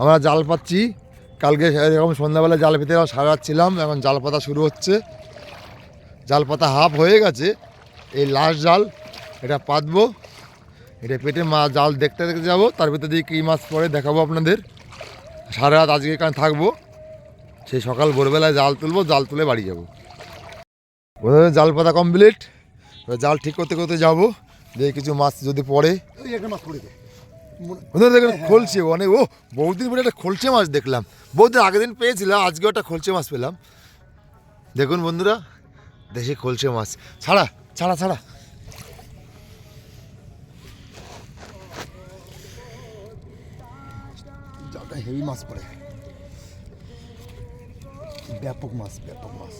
আমরা জাল পাচ্ছি। কালকে এরকম সন্ধ্যাবেলা জাল পেতে এরকম সারা ছিলাম, এখন জাল পাতা শুরু হচ্ছে। জাল পাতা হাফ হয়ে গেছে। এই লাস্ট জাল, এটা পাতবো। এটা পেটে মা জাল দেখতে দেখতে যাব, তার ভিতরে দিয়ে কী মাছ পরে দেখাবো আপনাদের। সারা রাত আজকে এখানে থাকব। সেই সকাল ভোরবেলায় জাল তুলবো, জাল তুলে বাড়ি যাব। জাল পাতা কমপ্লিট জাল ঠিক করতে করতে যাব। দিয়ে কিছু মাছ যদি পড়ে। বন্ধুরা, দেখুন, খোলছে অনেক। ও, বহুদিন পরে একটা খোলছে মাছ দেখলাম। বহুদিন আগের দিন পেয়েছিলাম আজকেও একটা খোলছে মাছ পেলাম। দেখুন বন্ধুরা, দেশি খোলছে মাছ। ছাড়া ছাড়া ছাড়া। জালটা হেভি মাছ পড়ে। ব্যাপক মাছ ব্যাপক মাছ।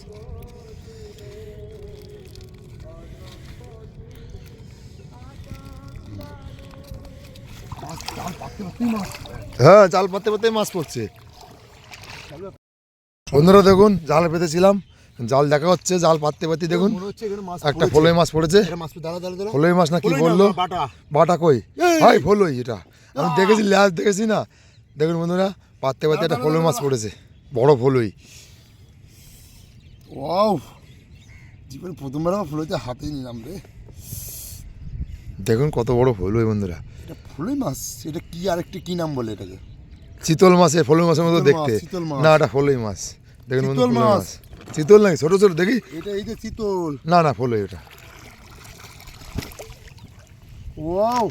মাছ জাল পাততে পাততেই মাছ হ্যাঁ পড়ছে। বন্ধুরা দেখুন জাল পেতেছিলাম। জাল দেখা হচ্ছে জাল পাততে পাতে দেখুন। একটা ফলই মাছ পড়েছে। ফলই মাছ না কি বলল? বাটা। কই! হাই ফলই এটা। আমি দেখেছি ল্যাস দেখেছি না। দেখুন বন্ধুরা পাততে পাতে একটা ফলই মাছ পড়েছে। বড় ফলই। ওয়াও। জীবন প্রথমবার আমার ফুলতে হাতে নিলাম রে। দেখুন কত বড় ফলই বন্ধুরা। এটা ফুলই মাছ? এটা কি আরেকটা কি নাম বলে এটাকে? চিতল মাছের ফলই মাছের মতো দেখতে। মাছ, মাছ। না এটা ফলই মাছ। দেখুন চিতল মাছ। মাছ। চিতল নাকি? ছোট ছোট দেখি। এটা এই যে চিতল। না না ফলই এটা। ওয়াও।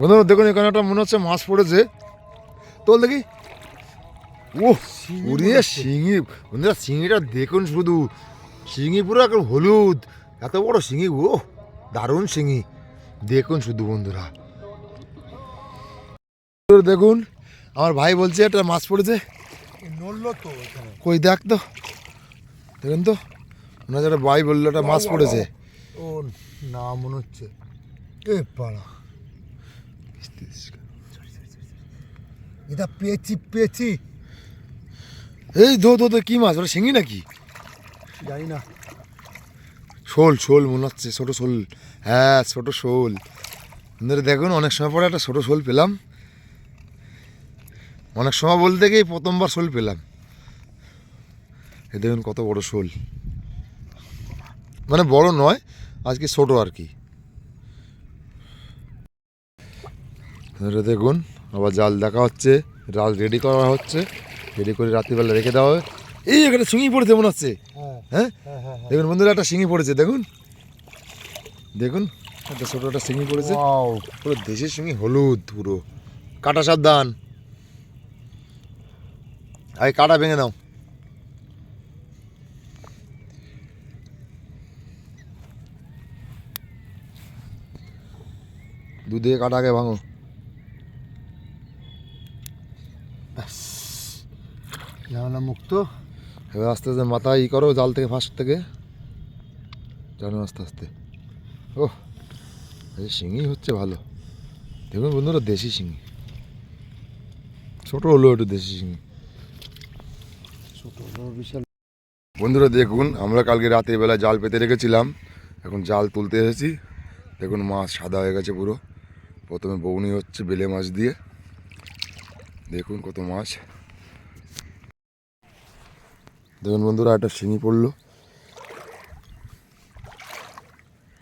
বন্ধুরা দেখুন এখানে একটা মনে হচ্ছে মাছ পড়েছে। তোল দেখি। ও উড়িয়ে শিঙি। বন্ধুরা শিঙিটা দেখুন শুধু। শিঙি পুরো একদম হলুদ। এত বড় শিঙি ও দারুণ শিঙি। দেখুন শুধু বন্ধুরা। দেখুন। আমার ভাই বলছে একটা মাছ পড়েছে। নড়লো তো কই দেখ তো। দেখুন তো ওনার একটা ভাই বলল একটা মাছ পড়েছে। ও না মনে হচ্ছে এ পাড়া এটা পেয়েছি পেয়েছি। এই দো দো দো কি মাছ? ওটা শিঙি নাকি? জানি না। শোল শোল মনে হচ্ছে ছোটো শোল। হ্যাঁ ছোটো শোল। দেখুন অনেক সময় পরে একটা ছোটো শোল পেলাম। অনেক সময় বলতে গিয়ে প্রথমবার শোল পেলাম। এই দেখুন কত বড় শোল। মানে বড় নয় আজকে ছোট আর কি। দেখুন আবার জাল দেখা হচ্ছে জাল রেডি করা হচ্ছে রেডি করে রাত্রিবেলা রেখে দেওয়া হবে। এই একটা শিঙি পড়েছে মনে হচ্ছে। হ্যাঁ হ্যাঁ? হ্যাঁ হ্যাঁ দেখুন বন্ধুরা একটা শিঙি পড়েছে দেখুন। দেখুন একটা ছোট একটা শিঙি পড়েছে। পুরো দেশের শিঙি হলুদ পুরো। কাটা সাবধান। আগে কাটা ভেঙে নাও। দুধে কাটা আগে ভাঙো। ঝামেলা মুক্ত। এবার আস্তে আস্তে মাথা ই করো জাল থেকে ফার্স্ট থেকে। জানো আস্তে আস্তে। ও এই শিঙি হচ্ছে ভালো। দেখুন বন্ধুরা দেশি শিঙি। ছোট হলো একটু দেশি শিঙি। বন্ধুরা দেখুন, আমরা কালকে রাতের বেলা জাল পেতে রেখেছিলাম। এখন জাল তুলতে এসেছি। দেখুন, মাছ সাদা হয়ে গেছে পুরো। প্রথমে বৌনি হচ্ছে বেলে মাছ দিয়ে। দেখুন কত মাছ। দেখুন বন্ধুরা, একটা শিঙি পড়ল।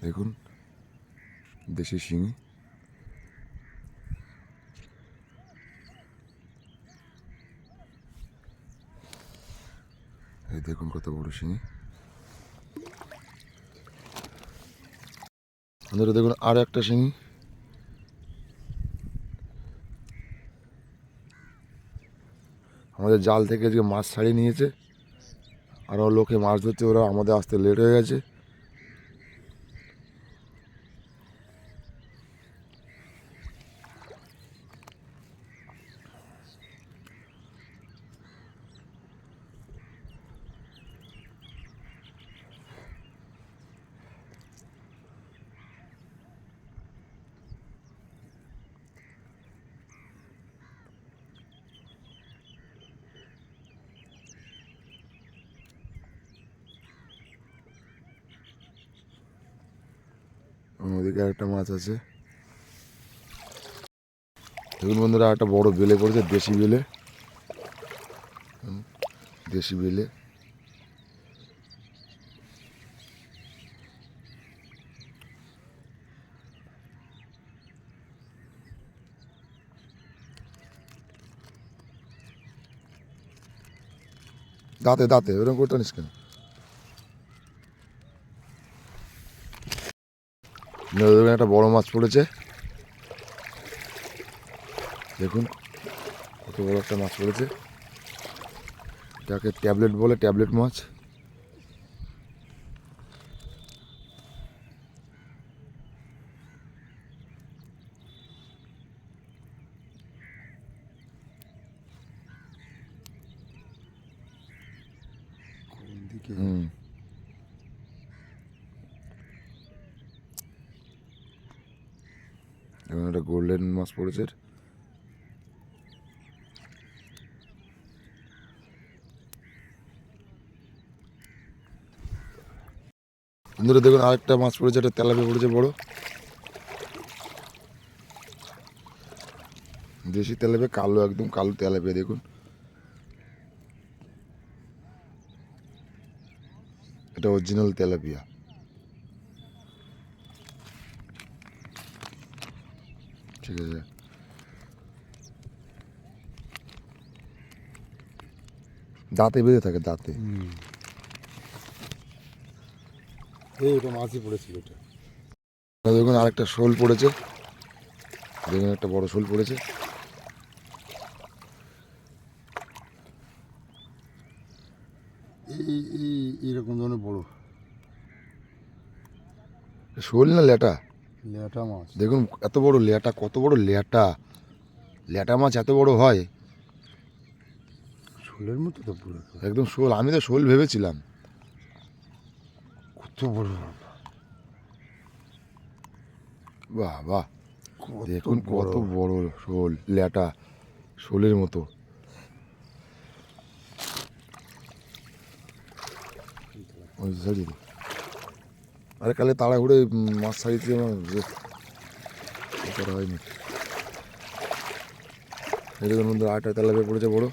দেখুন, দেশি শিঙি এই দেখুন কত বড় শিঙি আপনারা দেখুন আর একটা শিঙি আমাদের জাল থেকে আজকে মাছ ছাড়িয়ে নিয়েছে আরও লোকে মাছ ধরতে ওরা আমাদের আসতে লেট হয়ে গেছে ওদিকে একটা মাছ আছে। দেখুন বন্ধুরা, একটা বড় বেলে পড়েছে, দেশি বেলে। দেশি বেলে। দাঁতে দাঁতে, ওরকম করতে নিস কেন? দেখুন একটা বড় মাছ পড়েছে। দেখুন কত বড় একটা মাছ পড়েছে। এটাকে ট্যাবলেট বলে ট্যাবলেট মাছ। হুম। এবং একটা গোল্ডেন মাছ পড়েছে। বন্ধুরা, দেখুন, আরেকটা মাছ পড়েছে, একটা তেলাপি পড়েছে, বড়। দেশি তেলাপে, কালো, একদম কালো তেলাপে, দেখুন। এটা অরিজিনাল তেলাপিয়া ঠিক আছে দাঁতে বেঁধে থাকে দাঁতে। এই মাছই পড়েছিল আর দেখুন আরেকটা শোল পড়েছে। দেখুন একটা বড় শোল পড়েছে। এই এই এইরকম ধরনের বড়। শোল না ল্যাটা? লেটা মাছ। দেখুন এত বড় ল্যাটা কত বড় ল্যাটা। ল্যাটা মাছ এত বড় হয় শোলের মতো তো পুরো একদম শোল আমি তো শোল ভেবেছিলাম। কত বড় বাহ বাহ। দেখুন কত বড় শোল ল্যাটা শোলের মতো। ওই আরে কালে তাড়াহুড়ে মাছ ছাড়িয়েছি আমার করা হয়নি। দেখুন বন্ধু আটটা তেলাপে পড়েছে বড়।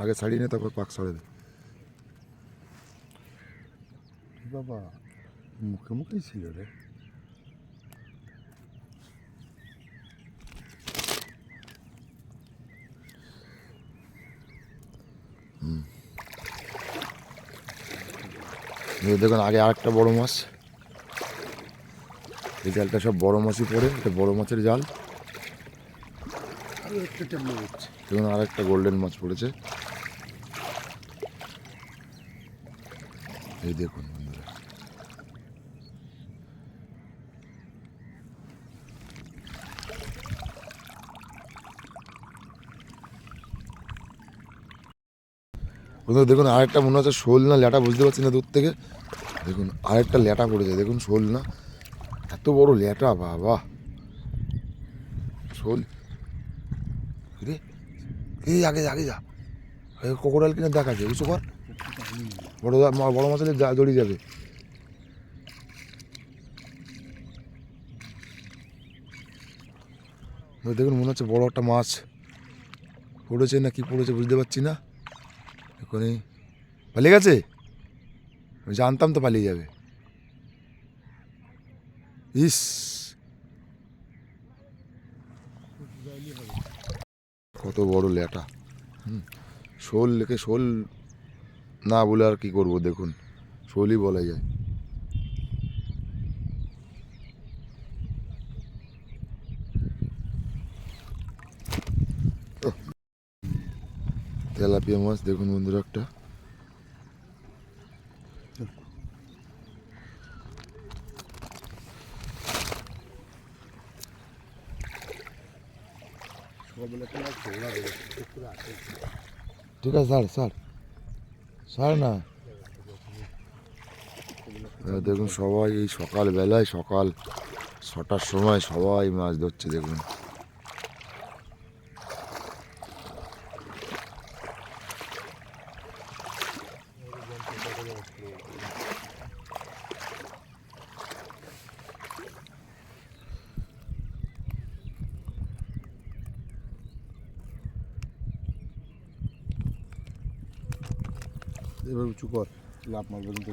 আগে ছাড়িয়ে নে তারপর পাক ছাড়ে দে। বাবা মুখে মুখেই ছিল রে। দেখুন আগে আরেকটা বড় মাছ। এই জালটা সব বড় মাছই পড়ে এটা বড় মাছের জাল। আরও একটা দেখুন আরেকটা গোল্ডেন মাছ পড়েছে এই দেখুন বন্ধুরা বন্ধুরা দেখুন আরেকটা মনে হচ্ছে শোল না ল্যাটা বুঝতে পারছি না দূর থেকে। দেখুন আরেকটা ল্যাটা পড়েছে দেখুন শোল না। এত বড় ল্যাটা বাবা। শোল। রে এই আগে যা, আগে যা। কোকোডাল কিনে দেখা আছে উঁচু কর বড় বড় যা- জড়িয়ে যাবে। দেখুন মনে হচ্ছে বড় একটা মাছ। পড়েছে না কি পড়েছে বুঝতে পারছি না। এখানে পালিয়ে গেছে? আমি জানতাম তো পালিয়ে যাবে। ইস। কত বড় লেটা। হুম, শোল লেখে শোল না বলে আর কি করব দেখুন। শোলই বলা যায়। তেলাপিয়া মাছ, দেখুন বন্ধুরা একটা। ঠিক আছে স্যার স্যার স্যার না। এবার দেখুন সবাই এই সকালবেলায়, সকাল ছটার সময় সবাই মাছ ধরছে, দেখুন। এবার উঁচু কর। লাভ মারবে কিন্তু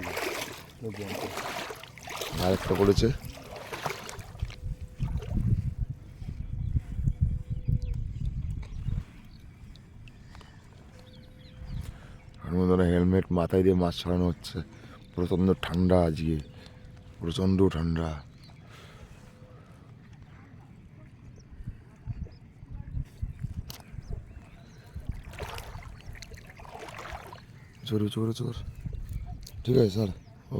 আর একটা করেছে প্রচণ্ড হেলমেট মাথায় দিয়ে মাছ ছাড়ানো হচ্ছে। প্রচণ্ড ঠান্ডা আজকে। প্রচণ্ড ঠান্ডা। চোর চোর চোর ঠিক আছে, স্যার। ও।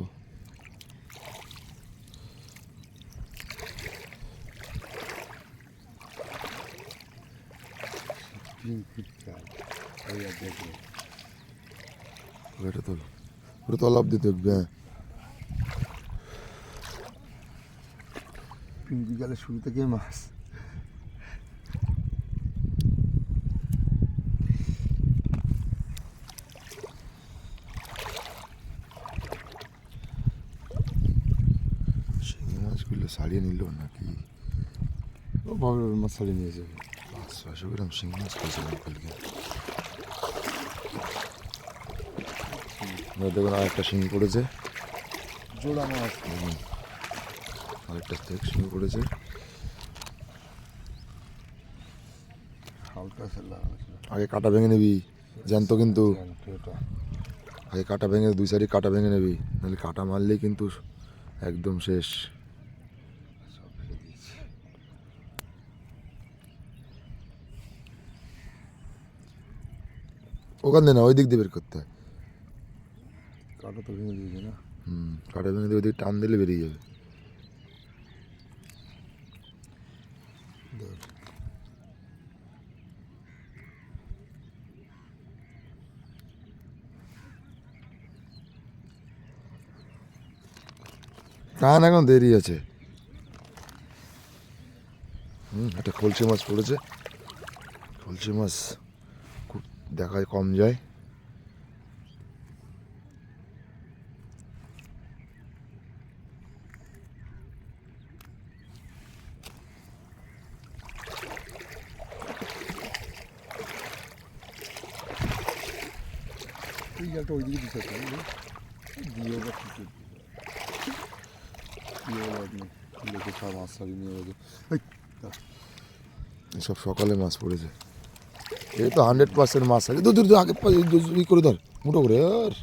তিন ফিট চার। ওই আর দেখবে এটা তোল। পুরো তল অব্দি দেখবে হ্যাঁ। জালের শুরু থেকে মাছ। মাছগুলো ছাড়িয়ে নিল নাকি? ও ভাবে মাছ ছাড়িয়ে নিয়ে যাবে। পাঁচশো আশো গ্রাম শিঙি মাছ খেয়েছিলাম কালকে। দেখুন আরেকটা শিঙি পড়েছে। জোড়া মাছ। আরেকটা থেকে শিঙি পড়েছে। আগে কাটা ভেঙে নিবি জ্যান্ত কিন্তু। আগে কাটা ভেঙে দুই সাইডে কাটা ভেঙে নিবি নাহলে কাটা মারলেই কিন্তু একদম শেষ। সব ওখান দিয়ে না ওই দিক দিয়ে বের করতে হয়। কাটা তো ভেঙে দিয়েছে না? হুম কাটা ভেঙে দিয়ে ওই দিকে টান দিলে বেরিয়ে যাবে। কান এখন দেরি আছে। হুম একটা খলসি মাছ পড়েছে। খলসি মাছ খুব দেখায় কম যায় এই জালটা দিতে হবে দিয়ে ওটা কি করবে দিয়ে লোকে সব মাছ নিয়ে সব সকালে মাছ পড়েছে এই তো হান্ড্রেড পার্সেন্ট মাছ আছে দূর দূর আগে ই করে ধর মুঠো করে আর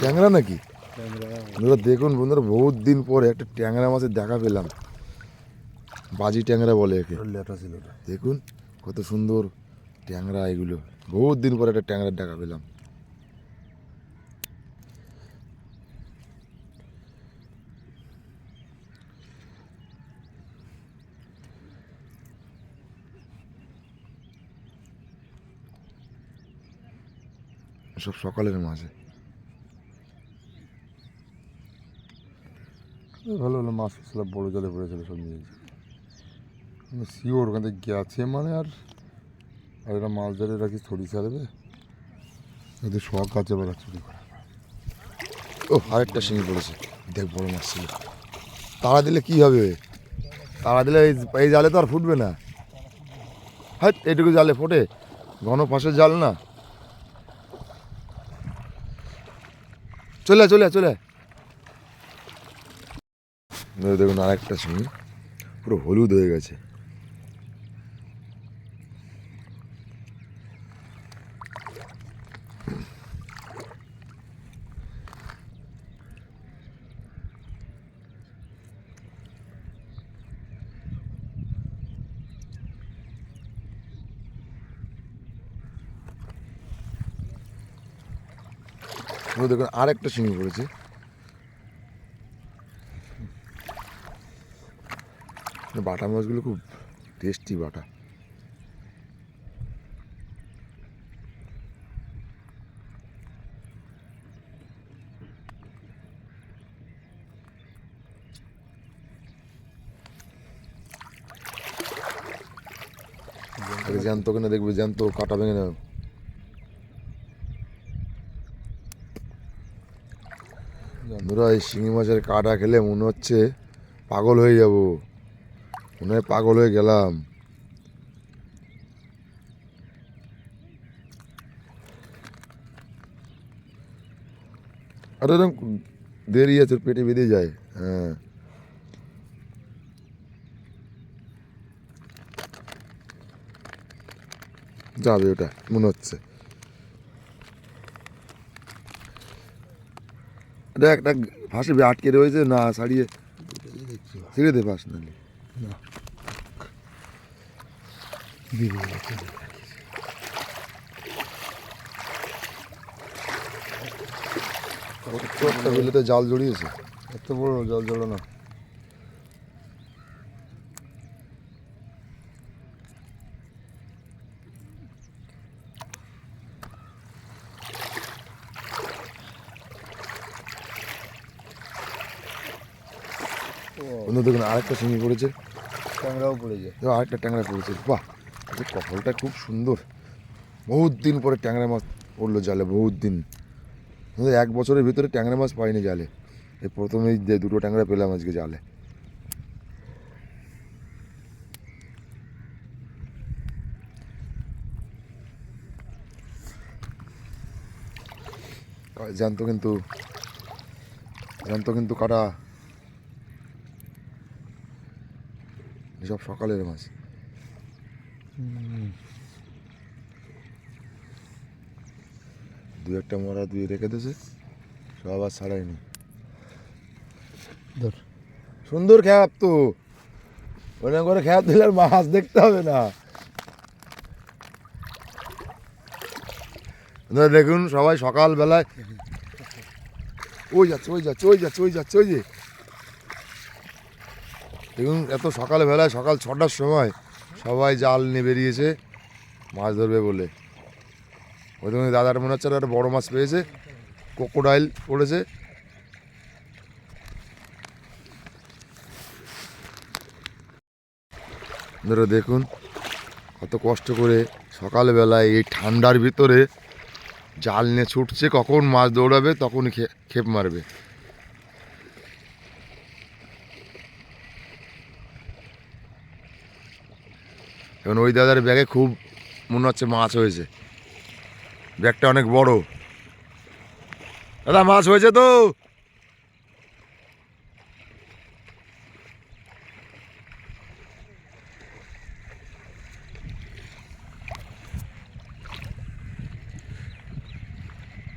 ট্যাংরা নাকি দেখুন বন্ধুরা বহুত দিন পরে একটা ট্যাংরা মাছের দেখা পেলাম বাজি ট্যাংরা বলে একে দেখুন কত সুন্দর ট্যাংরা এগুলো বহুত দিন পরে একটা ট্যাংরার ডাকা পেলাম। সব সকালের মাঝে ভালো ভালো মাছ সব বড় জলে পড়েছিল সব আমি শিওর ওখান থেকে গেছে মানে আর আর এটা মাছ ধরে রাখি থরি ছাড়বে। এদের শখ আছে এবার চুরি করা। ও, আরেকটা শিঙি পড়েছে। দেখ, বড় মাছ ছিল তাড়া দিলে কি হবে? তাড়া দিলে এই জালে তো আর ফুটবে না। হ্যাঁ এইটুকু জালে ফোটে। ঘন ফাঁসের জাল না। চলে চলে চলে দেখুন, আরেকটা শিঙি পুরো হলুদ হয়ে গেছে। ওই দেখুন, আরেকটা শিঙি পড়েছে বাটা মাছগুলো খুব টেস্টি বাটা। জ্যান্ত কেন দেখবে, জ্যান্ত কাটা ভেঙে নেবে। বন্ধুরা এই শিঙি মাছের কাটা খেলে মনে হচ্ছে পাগল হয়ে যাব। মনে হয় পাগল হয়ে গেলাম। আর এরকম দেরি আছে পেটে বেঁধে যায়। হ্যাঁ। যাবে ওটা, মনে হচ্ছে। এটা একটা ফাঁসে আটকে রয়েছে না ছাড়িয়ে ছেড়ে দে ফাঁস নালে একটা বেলেতে জাল জড়িয়েছে? এত বড় জাল জড়ানো অন্য দেখুন আরেকটা শিঙি পড়েছে। ট্যাংরাও পড়েছে। আরেকটা ট্যাংরা পড়েছে। বাহ! এই কপালটা খুব সুন্দর। বহুত দিন পরে ট্যাংরা মাছ পড়ল জালে বহুত দিন। এক বছরের ভিতরে ট্যাংরা মাছ পাইনি জালে। এই প্রথমেই যে দুটো ট্যাংরা পেলাম আজকে জালে। জ্যান্ত কিন্তু জানতো কিন্তু কাটা এসব সকালের মাছ। দু একটা মরা দুই রেখে দিয়েছে সব আর ছাড়াইনি। ধর। সুন্দর খ্যাপ তো। ওরকম করে খ্যাপ দিলে আর মাছ দেখতে হবে না। দেখুন সবাই সকালবেলায়। ওই যাচ্ছে ওই যাচ্ছে ওই যাচ্ছে ওই যাচ্ছে ওই যে। দেখুন, এত সকালবেলায় সকাল ছটার সময় সবাই জাল নিয়ে বেরিয়েছে, মাছ ধরবে বলে। ওই দেখুন দাদার মনে হচ্ছে একটা বড় মাছ পেয়েছে কোকোডাইল পড়েছে। ধরো দেখুন, কত কষ্ট করে সকালবেলায় এই ঠান্ডার ভিতরে জাল নিয়ে ছুটছে, কখন মাছ দৌড়াবে তখনই খে- খেপ মারবে। এখন ওই দাদার ব্যাগে খুব মনে হচ্ছে মাছ হয়েছে। ব্যাগটা অনেক বড়। দাদা, মাছ হয়েছে তো?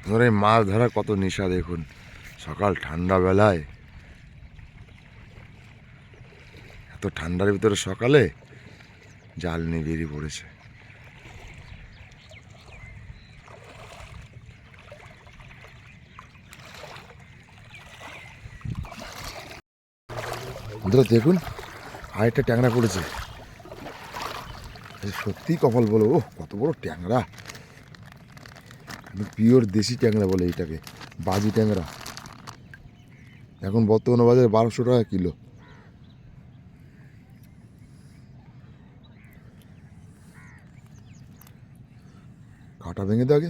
ধরে মাছ ধরা কত নেশা দেখুন। সকাল ঠান্ডা বেলায়। এত ঠান্ডার ভিতরে সকালে জাল নিয়ে বেরিয়ে পড়েছে। বন্ধুরা, দেখুন, আরেকটা ট্যাংরা পড়েছে। এই সত্যি কপাল বলো ও কত বড় ট্যাংরা। পিওর দেশি ট্যাংরা বলে এইটাকে বাজি ট্যাংরা। এখন বর্তমানে বাজারে বারোশো টাকা কিলো। কাটা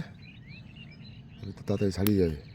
ভেঙে দাও আগে তাহলে তো তাড়াতাড়ি ছাড়িয়ে যাবে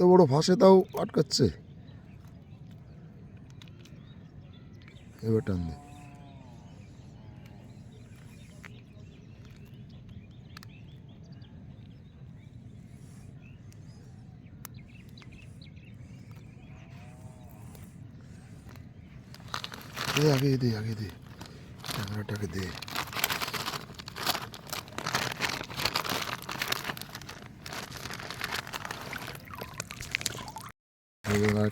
এত বড় ফাঁসে তাও আটকাচ্ছে। এবার টান দে আগে দে আগে দে। ক্যামেরাটাকে দে।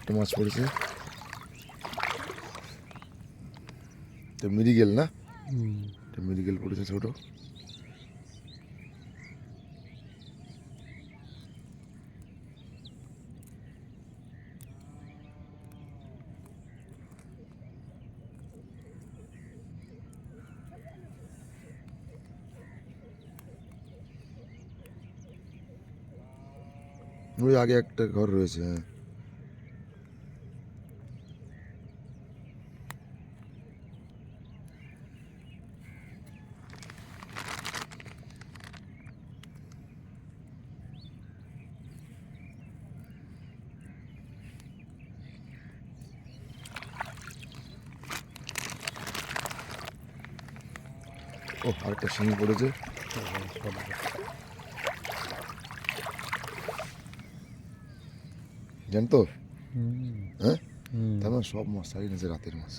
একটা মাছ পড়েছে। তো মিরিগেল না? মিরিগেল পড়েছে ছোট। ওই আগে একটা ঘর রয়েছে হ্যাঁ। শিঙি পড়েছে। জানতো? হ্যাঁ? তার মানে সব মাছ ছাড়িয়ে নিয়েছে রাতের মাছ।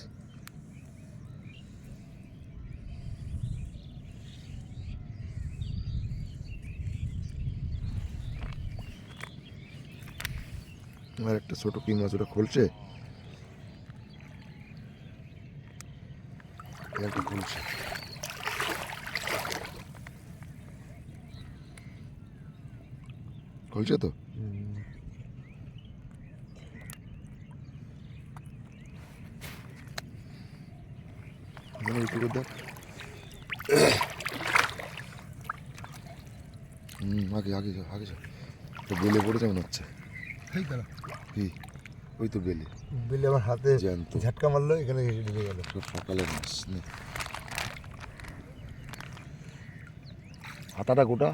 আর একটা ছোট কি মাছ ওটা খুলছে? একটা খুলছে? খুলছে তো? দেখ। হুম আগে আগে যাও আগে যাও তো বেলে পড়েছে হচ্ছে। এই দাঁড়া। কি? ওই তো বেলে। বিলে আমার হাতে জ্যান্ত। ঝাটকা মারলো এখানে গেল। মাছ হাতাটা গোটা।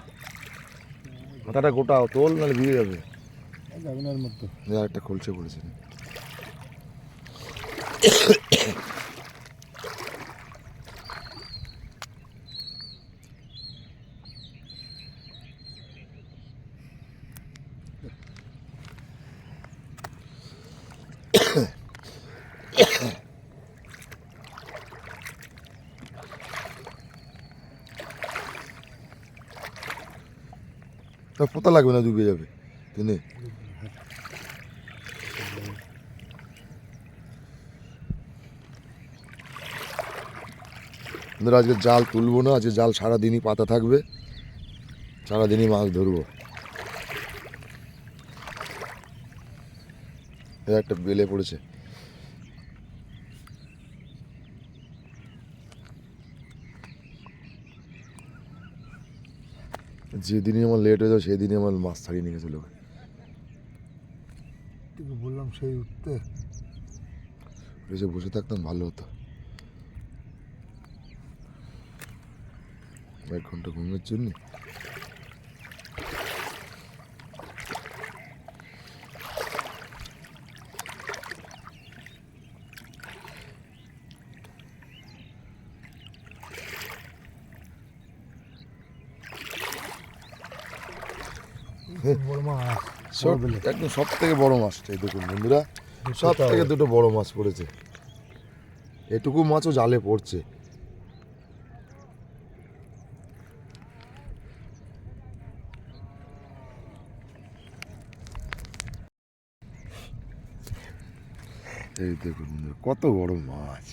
হাতাটা গোটা তোল নাহলে ভিড়ে যাবে। যাবে না এর একটা খোলসে পড়েছে তা পোতা লাগবে না, ডুবে যাবে। আমাদের আজকে জাল তুলবো না, আজকে জাল সারাদিনই পাতা থাকবে। সারাদিনই মাছ ধরবো। একটা বেলে পড়েছে। যেদিনই আমার লেট হয়ে যাবে সেদিনই আমার মাছ ছাড়িয়ে নিয়ে গেছিল তোকে বললাম সেই উঠতে। এসে বসে থাকতাম ভালো হতো। এক ঘণ্টা ঘুমের জন্য একদম সব থেকে বড় মাছটা এই দেখুন বন্ধুরা। সব থেকে দুটো বড় মাছ পড়েছে। এটুকু মাছও জালে পড়ছে। এই দেখুন কত বড় মাছ।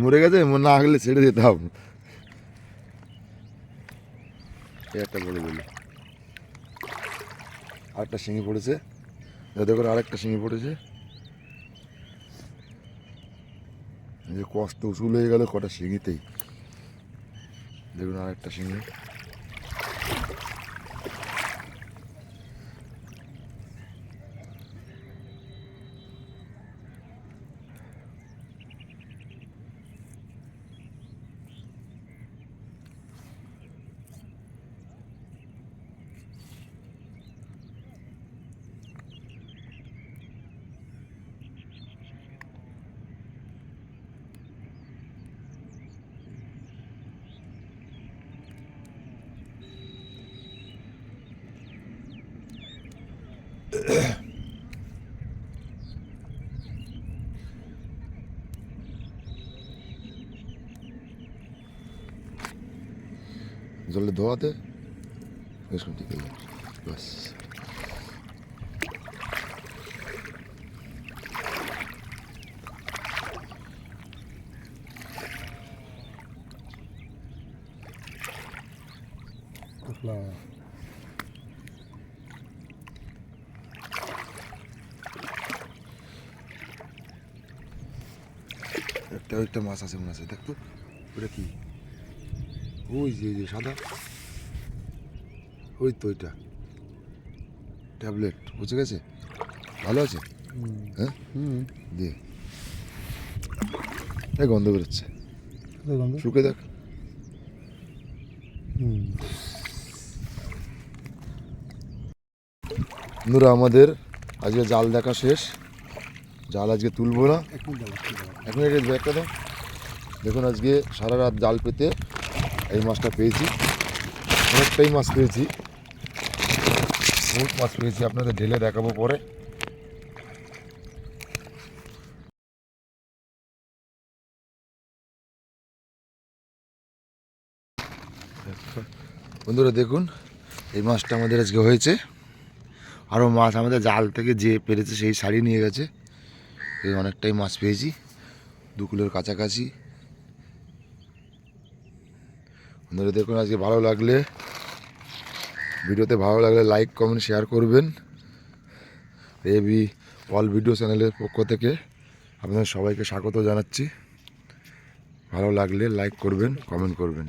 মরে গেছে না গেলে ছেড়ে দিতাম। একটা বড় বলি আরেকটা শিঙি পড়েছে। দেখুন, আরেকটা শিঙি পড়েছে। যে কষ্ট উসুল হয়ে গেল কটা শিঙিতেই। দেখুন, আরেকটা শিঙি। জলে ধোয়াতে বেশ ঠিক আছে বাস একটা একটা মাছ আছে মনে আছে দেখতো ওটা কি ওই যে যে সাদা ওই তো ওইটা ট্যাবলেট বুঝে গেছে ভালো আছে হ্যাঁ দিয়ে এই গন্ধ বেরোচ্ছে শুকে দেখ নুরা আমাদের আজকে জাল দেখা শেষ জাল আজকে তুলবো না। এখন এটা ব্যাগটা দাও। দেখুন আজকে সারা রাত জাল পেতে এই মাছটা পেয়েছি। অনেকটাই মাছ পেয়েছি। বহুত মাছ পেয়েছি আপনাদের ঢেলে দেখাবো পরে। বন্ধুরা দেখুন এই মাছটা আমাদের আজকে হয়েছে। আরও মাছ আমাদের জাল থেকে যে পেরেছে সেই শাড়ি নিয়ে গেছে। এই অনেকটাই মাছ পেয়েছি। দু কিলোর কাছাকাছি। আপনারা দেখুন আজকে ভালো লাগলে। ভিডিওতে ভালো লাগলে লাইক কমেন্ট শেয়ার করবেন। এবি অল ভিডিও চ্যানেলের পক্ষ থেকে আপনাদের সবাইকে স্বাগত জানাচ্ছি। ভালো লাগলে লাইক করবেন কমেন্ট করবেন।